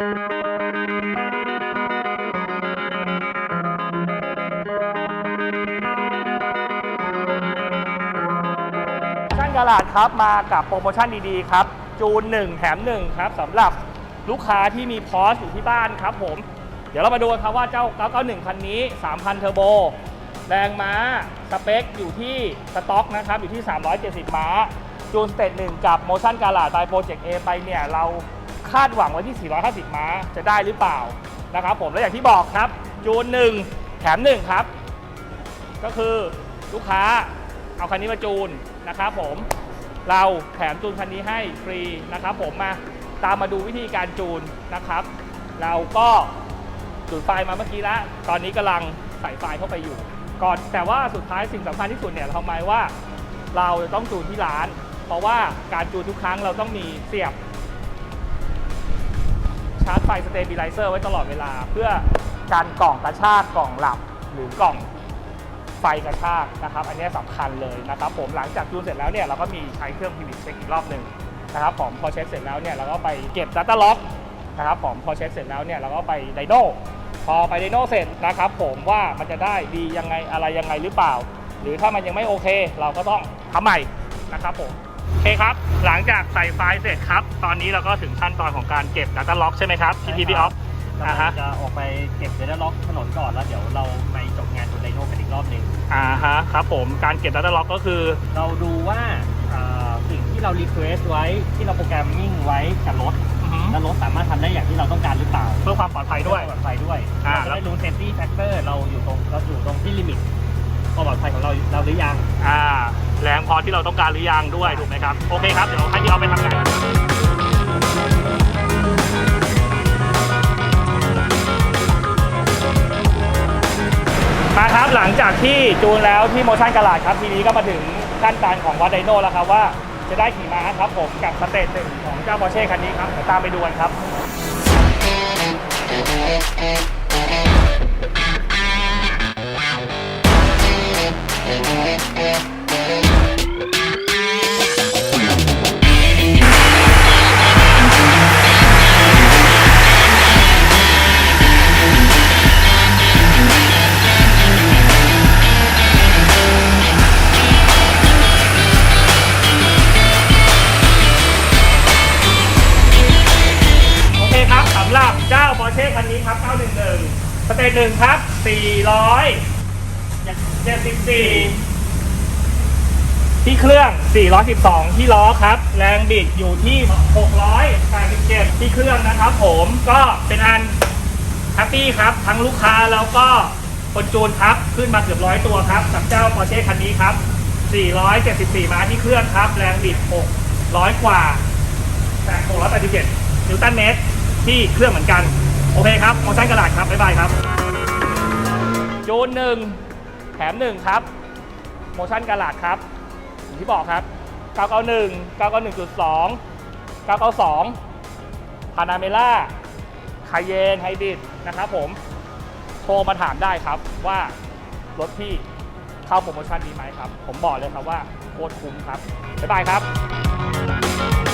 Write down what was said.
ช่างกาลาดครับมากับโปรโมชั่นดีๆครับ จูน 1 แถม 1 ครับสำหรับลูกค้าที่มีพอสอยู่ที่บ้านครับผม เดี๋ยวเรามาดูกันครับว่าเจ้า 991 คันนี้ 3,000 เทอร์โบ แรงม้า สเปคอยู่ที่สต็อกนะครับ อยู่ที่ 370 ม้า จูนสเตท1กับโมชั่นกาลาด by Project A ไปเนี่ยเรา คาดหวังไว้ที่ 450 ม้าจะได้หรือเปล่านะครับผมและอย่างที่บอกครับ จูน1แถม1ครับ ก็คือลูกค้าเอาคันนี้มาจูนนะครับผมเราแถมจูนคันนี้ให้ฟรีนะครับ ผมมาตามมาดูวิธีการจูนนะครับ เราก็จูนไฟล์มาเมื่อกี้แล้วตอนนี้กำลังใส่ไฟล์เข้าไปอยู่ ก่อนแต่ว่าสุดท้ายสิ่งสำคัญที่สุดเนี่ยทำไมว่า เราจะต้องจูนที่ร้าน เพราะว่าการจูนทุกครั้งเราต้องมีเสียบาร์จไฟสเตเบลไลเซอร์ไว้ตลอดเวลา เพื่อการกล่องกระชากกล่องหลับหรือกล่องไฟกระชากนะครับ อันนี้สำคัญเลยนะครับ ผมหลังจากจูนเสร็จแล้วเนี่ยเราก็มีใช้เครื่องพีวิเช็คอีกรอบหนึ่งนะครับผมพอเช็คเสร็จแล้วเนี่ยเราก็ไปเก็บ Data Log นะครับผมพอเช็คเสร็จแล้วเนี่ยเราก็ไปไดโนพอไปไดโนเสร็จนะครับผมว่ามันจะได้ดียังไงอะไรยังไงหรือเปล่า หรือถ้ามันยังไม่โอเค เราก็ต้องทำใหม่นะครับผม โอเคครับ หลังจากใส่ไฟล์เสร็จครับ ตอนนี้เราก็ถึงขั้นตอนของการเก็บ Data Log ใช่ไหมครับ พี่พีพีออฟเราอ่าฮะ จะออกไปเก็บเดต้าล็อกถนนก่อนแล้วเดี๋ยวเราไปจบงานบนไดโน่กันอีกรอบหนึ่งอ่าฮะครับผม การเก็บ Data Log ก็คือเราดูว่าอ่าสิ่งที่เรารีเควสไว้ที่เราโปรแกรมมิ่งไว้กับรถแล้วรถสามารถทำได้อย่างที่เราต้องการหรือเปล่าเพื่อความปลอดภัยด้วย ปลอดภัยด้วยอ่า เราจะได้รู้เซฟตี้แฟกเตอร์เราอยู่ตรงเราอยู่ตรงที่ลิมิตความปลอดภัยของเราเราหรือยัง อ่า แรงพอที่เราต้องการหรือยังด้วยถูกไหมครับโอเคครับเดี๋ยวให้พี่เอาไปทำงานมาครับหลังจากที่จูนแล้วที่โมชั่นกระลาดครับทีนี้ก็มาถึงขั้นตอนของวัดไดโนแล้วครับว่าจะได้ขี่ม้าครับผมกับสเตจหนึ่งของเจ้าบอเช่คันนี้ครับเดี๋ยวตามไปดูกันครับำหรับเจ้า Porsche คันนี้ครับ 911สเตจหนึ่งครับ 474 ที่เครื่อง 412 ที่ล้อครับ แรงบิดอยู่ที่ 687 ที่เครื่องนะครับผมก็เป็นอันแฮปปี้ครับ ทั้งลูกค้าแล้วก็คนจูนครับ ขึ้นมาเกือบร้อยตัวครับกับเจ้า Porsche คันนี้ครับ 474 ม้าที่เครื่องครับ แรงบิด 600 กว่าแต่687 นิวตันเมตร ที่เครื่องเหมือนกัน โอเคครับโมชั่นกระดาษครับ บ๊ายบายครับ จูนหนึ่งแถมหนึ่งครับโมชั่นกระดาษครับอย่างที่บอกครับ 991 991.2 992 พานาเมล่าคาเยนไฮบริดนะครับผมโทรมาถามได้ครับว่ารถพี่เข้าโปรโมชั่นดีไหมครับ ผมบอกเลยครับว่าโคตรคุ้มครับ บ๊ายบายครับ